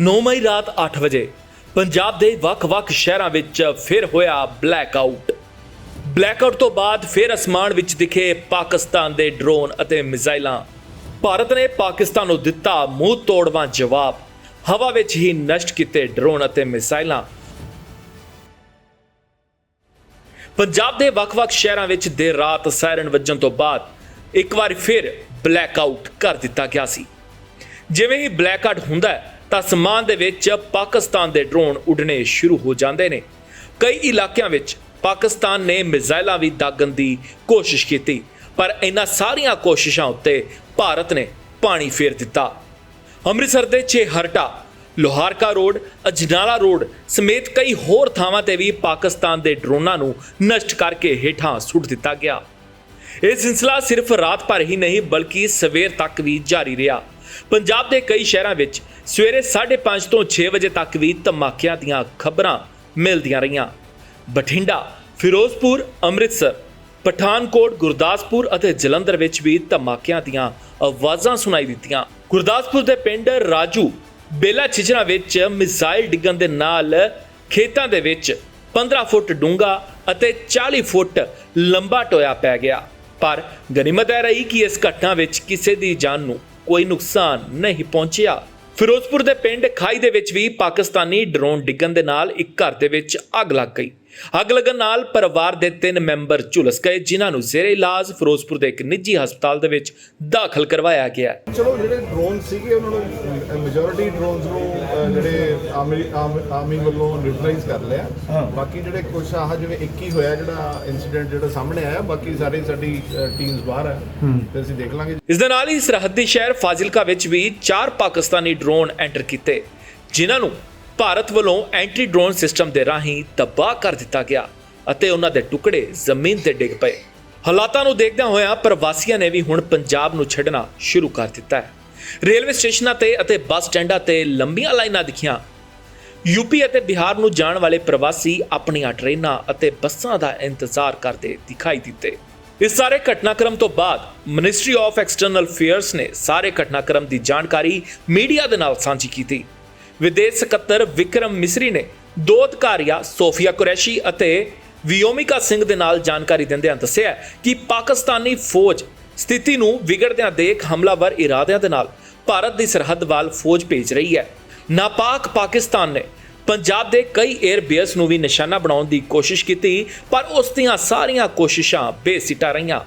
9 ਮਈ ਰਾਤ 8 ਵਜੇ ਪੰਜਾਬ ਦੇ ਵੱਖ-ਵੱਖ ਸ਼ਹਿਰਾਂ ਵਿੱਚ ਫਿਰ ਹੋਇਆ ਬਲੈਕਆਊਟ ਬਲੈਕਆਊਟ ਤੋਂ ਬਾਅਦ ਫਿਰ ਅਸਮਾਨ ਵਿੱਚ ਦਿਖੇ ਪਾਕਿਸਤਾਨ ਦੇ ਡਰੋਨ ਅਤੇ ਮਿਜ਼ਾਈਲਾਂ। ਭਾਰਤ ਨੇ ਪਾਕਿਸਤਾਨ ਨੂੰ ਦਿੱਤਾ ਮੂੰਹ ਤੋੜਵਾਂ ਜਵਾਬ। ਹਵਾ ਵਿੱਚ ਹੀ ਨਸ਼ਟ ਕੀਤੇ ਡਰੋਨ ਅਤੇ ਮਿਜ਼ਾਈਲਾਂ। ਪੰਜਾਬ ਦੇ ਵੱਖ-ਵੱਖ ਸ਼ਹਿਰਾਂ ਵਿੱਚ ਦੇਰ ਰਾਤ ਸਾਇਰਨ ਵੱਜਣ ਤੋਂ ਬਾਅਦ ਇੱਕ ਵਾਰ ਫਿਰ ਬਲੈਕਆਊਟ ਕਰ ਦਿੱਤਾ ਗਿਆ ਸੀ। ਜਿਵੇਂ ਹੀ ਬਲੈਕਆਊਟ ਹੁੰਦਾ ਹੈ ਅਸਮਾਨ ਦੇ ਵਿੱਚ ਪਾਕਿਸਤਾਨ ਦੇ ਡਰੋਨ ਉੱਡਣੇ ਸ਼ੁਰੂ ਹੋ ਜਾਂਦੇ ਨੇ। ਕਈ ਇਲਾਕਿਆਂ ਵਿੱਚ ਪਾਕਿਸਤਾਨ ਨੇ ਮਿਜ਼ਾਈਲਾਂ ਵੀ ਦਾਗਣ ਦੀ ਕੋਸ਼ਿਸ਼ ਕੀਤੀ, ਪਰ ਇਹਨਾਂ ਸਾਰੀਆਂ ਕੋਸ਼ਿਸ਼ਾਂ ਉੱਤੇ ਭਾਰਤ ਨੇ ਪਾਣੀ ਫੇਰ ਦਿੱਤਾ। ਅੰਮ੍ਰਿਤਸਰ ਦੇ ਛੇਹਰਟਾ, ਲੋਹਾਰਕਾ ਰੋਡ, ਅਜਨਾਲਾ ਰੋਡ ਸਮੇਤ ਕਈ ਹੋਰ ਥਾਵਾਂ ਤੇ ਵੀ ਪਾਕਿਸਤਾਨ ਦੇ ਡਰੋਨਾਂ ਨੂੰ ਨਸ਼ਟ ਕਰਕੇ ਹੇਠਾਂ ਸੁੱਟ ਦਿੱਤਾ ਗਿਆ। ਇਹ ਸਿਲਸਿਲਾ ਸਿਰਫ ਰਾਤ ਭਰ ਹੀ ਨਹੀਂ, ਬਲਕਿ ਸਵੇਰ ਤੱਕ ਵੀ ਜਾਰੀ ਰਿਹਾ। ਪੰਜਾਬ ਦੇ ਕਈ ਸ਼ਹਿਰਾਂ ਵਿੱਚ ਸਵੇਰੇ 5:30 ਤੋਂ 6 ਵਜੇ ਤੱਕ ਵੀ ਧਮਾਕਿਆਂ ਦੀਆਂ ਖਬਰਾਂ ਮਿਲਦੀਆਂ ਰਹੀਆਂ। ਬਠਿੰਡਾ, ਫਿਰੋਜ਼ਪੁਰ, ਅੰਮ੍ਰਿਤਸਰ, ਪਠਾਨਕੋਟ, ਗੁਰਦਾਸਪੁਰ ਅਤੇ ਜਲੰਧਰ ਵਿੱਚ ਵੀ ਧਮਾਕਿਆਂ ਦੀਆਂ ਆਵਾਜ਼ਾਂ ਸੁਣਾਈ ਦਿੱਤੀਆਂ। ਗੁਰਦਾਸਪੁਰ ਦੇ ਪਿੰਡ ਰਾਜੂ ਬੇਲਾ ਛਿਚਰਾ ਵਿੱਚ ਮਿਸਾਈਲ ਡਿੱਗਣ ਦੇ ਨਾਲ ਖੇਤਾਂ ਦੇ ਵਿੱਚ 15 ਫੁੱਟ ਡੂੰਘਾ ਅਤੇ 40 ਫੁੱਟ ਲੰਬਾ ਟੋਇਆ ਪੈ ਗਿਆ। ਪਰ ਗਨੀਮਤ ਇਹ ਰਹੀ ਕਿ ਇਸ ਘਟਨਾ ਵਿੱਚ ਕਿਸੇ ਦੀ ਜਾਨ ਨੂੰ ਕੋਈ ਨੁਕਸਾਨ ਨਹੀਂ ਪਹੁੰਚਿਆ। ਫਿਰੋਜ਼ਪੁਰ ਦੇ ਪਿੰਡ ਖਾਈ ਦੇ ਵਿੱਚ ਵੀ ਪਾਕਿਸਤਾਨੀ ਡਰੋਨ ਡਿੱਗਣ ਦੇ ਨਾਲ ਇੱਕ ਘਰ ਦੇ ਵਿੱਚ ਅੱਗ ਲੱਗ ਗਈ। ਅੱਗ ਲੱਗਣ ਨਾਲ ਪਰਿਵਾਰ ਦੇ ਤਿੰਨ ਮੈਂਬਰ ਝੁਲਸ ਗਏ ਜਿਨ੍ਹਾਂ ਨੂੰ ਜ਼ੇਰੇ ਇਲਾਜ ਫਿਰੋਜ਼ਪੁਰ ਦੇ ਇੱਕ ਨਿੱਜੀ ਹਸਪਤਾਲ ਦੇ ਵਿੱਚ ਦਾਖਲ ਕਰਵਾਇਆ ਗਿਆ। ਚਲੋ ਜਿਹੜੇ ਡਰੋਨ ਸੀਗੇ ਉਹਨਾਂ ਨੂੰ ਮੈਜੋਰਿਟੀ ਡਰੋਨਸ ਨੂੰ ਜਿਹੜੇ ਆਰਮੀ ਵੱਲੋਂ ਨਿਊਟਰਲਾਈਜ਼ ਕਰ ਲਿਆ। ਬਾਕੀ ਜਿਹੜੇ ਕੁਝ ਆਹ ਜਿਵੇਂ ਇੱਕ ਹੀ ਹੋਇਆ ਜਿਹੜਾ ਇਨਸੀਡੈਂਟ ਜਿਹੜਾ ਸਾਹਮਣੇ ਆਇਆ ਬਾਕੀ ਸਾਰੇ ਸਾਡੀ ਟੀਮਸ ਬਾਹਰ ਹੈ। ਤੇ ਅਸੀਂ ਦੇਖ ਲਾਂਗੇ। ਇਸ ਦੇ ਨਾਲ ਹੀ ਸਰਹੱਦੀ ਸ਼ਹਿਰ ਫਾਜ਼ਿਲਕਾ ਵਿੱਚ ਵੀ ਚਾਰ ਪਾਕਿਸਤਾਨੀ ਡਰੋਨ ਐਂਟਰ ਕੀਤੇ ਜਿਨ੍ਹਾਂ ਨੂੰ ਭਾਰਤ ਵੱਲੋਂ ਐਂਟੀ ਡਰੋਨ ਸਿਸਟਮ ਦੇ ਰਾਹੀਂ ਤਬਾਹ ਕਰ ਦਿੱਤਾ ਗਿਆ ਅਤੇ ਉਹਨਾਂ ਦੇ ਟੁਕੜੇ ਜ਼ਮੀਨ ਤੇ ਡਿੱਗ ਪਏ। ਹਾਲਾਤਾਂ ਨੂੰ ਦੇਖਦਿਆਂ ਹੋਇਆਂ ਪ੍ਰਵਾਸੀਆਂ ਨੇ ਵੀ ਹੁਣ ਪੰਜਾਬ ਨੂੰ ਛੱਡਣਾ ਸ਼ੁਰੂ ਕਰ ਦਿੱਤਾ ਹੈ। ਰੇਲਵੇ ਸਟੇਸ਼ਨਾਂ ਤੇ ਅਤੇ ਬੱਸ ਸਟੈਂਡਾਂ ਤੇ ਲੰਬੀਆਂ ਲਾਈਨਾਂ ਦਿਖੀਆਂ। ਯੂਪੀ ਅਤੇ ਬਿਹਾਰ ਨੂੰ ਜਾਣ ਵਾਲੇ ਪ੍ਰਵਾਸੀ ਆਪਣੀਆਂ ਟ੍ਰੇਨਾਂ ਅਤੇ ਬੱਸਾਂ ਦਾ ਇੰਤਜ਼ਾਰ ਕਰਦੇ ਦਿਖਾਈ ਦਿੱਤੇ। ਇਸ ਸਾਰੇ ਘਟਨਾਕ੍ਰਮ ਤੋਂ ਬਾਅਦ ਮਿਨਿਸਟਰੀ ਆਫ ਐਕਸਟਰਨਲ ਅਫੇਅਰਸ ਨੇ ਸਾਰੇ ਘਟਨਾਕ੍ਰਮ ਦੀ ਜਾਣਕਾਰੀ ਮੀਡੀਆ ਦੇ ਨਾਲ ਸਾਂਝੀ ਕੀਤੀ। ਵਿਦੇਸ਼ ਸਕੱਤਰ ਵਿਕਰਮ ਮਿਸਰੀ ਨੇ ਦੋ ਅਧਿਕਾਰੀਆਂ, ਸੋਫੀਆ ਕੁਰੈਸ਼ੀ ਅਤੇ ਵਿਯੋਮਿਕਾ ਸਿੰਘ ਦੇ ਨਾਲ ਜਾਣਕਾਰੀ ਦਿੰਦਿਆਂ ਦੱਸਿਆ ਕਿ ਪਾਕਿਸਤਾਨੀ ਫੌਜ ਸਥਿਤੀ ਨੂੰ ਵਿਗੜਦਿਆਂ ਦੇਖ ਹਮਲਾਵਰ ਇਰਾਦਿਆਂ ਦੇ ਨਾਲ ਭਾਰਤ ਦੀ ਸਰਹੱਦ ਵੱਲ ਫੌਜ ਭੇਜ ਰਹੀ ਹੈ। ਨਾਪਾਕ ਪਾਕਿਸਤਾਨ ਨੇ ਪੰਜਾਬ ਦੇ ਕਈ 에ਅਰ ਬੇਸ ਨੂੰ ਵੀ ਨਿਸ਼ਾਨਾ ਬਣਾਉਣ ਦੀ ਕੋਸ਼ਿਸ਼ ਕੀਤੀ, ਪਰ ਉਸ ਦੀਆਂ ਸਾਰੀਆਂ ਕੋਸ਼ਿਸ਼ਾਂ ਬੇਸਿੱਟਾ ਰਹੀਆਂ।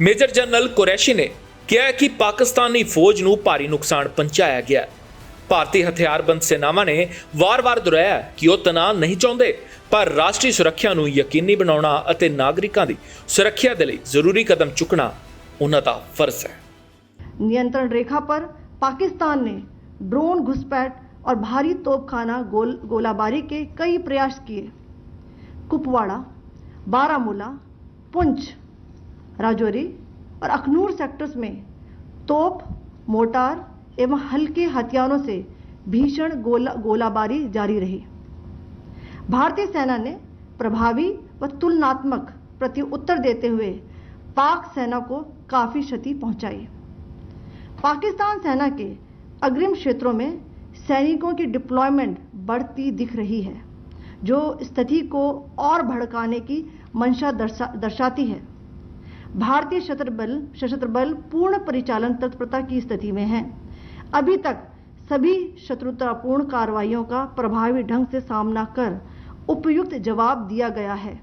ਮੇਜਰ ਜਨਰਲ ਕੁਰੈਸ਼ੀ ਨੇ ਕਿਹਾ ਕਿ ਪਾਕਿਸਤਾਨੀ ਫੌਜ ਨੂੰ ਭਾਰੀ ਨੁਕਸਾਨ ਪਹੁੰਚਾਇਆ ਗਿਆ ਭਾਰਤੀ ਹਥਿਆਰਬੰਦ ਸੈਨਾਵਾਂ ਨੇ ਵਾਰ-ਵਾਰ ਦੁਹਰਾਇਆ ਕਿ ਉਹ ਤਣਾਅ ਨਹੀਂ ਚਾਹੁੰਦੇ ਪਰ ਰਾਸ਼ਟਰੀ ਸੁਰੱਖਿਆ ਨੂੰ ਯਕੀਨੀ ਬਣਾਉਣਾ ਅਤੇ ਨਾਗਰਿਕਾਂ ਦੀ ਸੁਰੱਖਿਆ ਦੇ ਲਈ ਜ਼ਰੂਰੀ ਕਦਮ ਚੁੱਕਣਾ ਉਹਨਾਂ ਦਾ ਫਰਜ਼ ਹੈ नियंत्रण रेखा पर पाकिस्तान ने ड्रोन घुसपैठ और भारी तोपखाना गोल गोलाबारी के कई प्रयास किए कुपवाड़ा बारामूला पुंछ राजौरी और अखनूर सेक्टर्स में तोप मोटार एवं हल्के हथियारों से भीषण गोला गोलाबारी जारी रही। भारतीय सेना ने प्रभावी व तुलनात्मक प्रत्युत्तर देते हुए पाक सेना को काफ़ी क्षति पहुंचाई। पाकिस्तान सेना के अग्रिम क्षेत्रों में सैनिकों की डिप्लॉयमेंट बढ़ती दिख रही है जो स्थिति को और भड़काने की मंशा दर्शा, दर्शाती है। भारतीय सशस्त्र बल सशस्त्र बल पूर्ण परिचालन तत्परता की स्थिति में है। अभी तक सभी शत्रुतापूर्ण कार्रवाइयों का प्रभावी ढंग से सामना कर उपयुक्त जवाब दिया गया है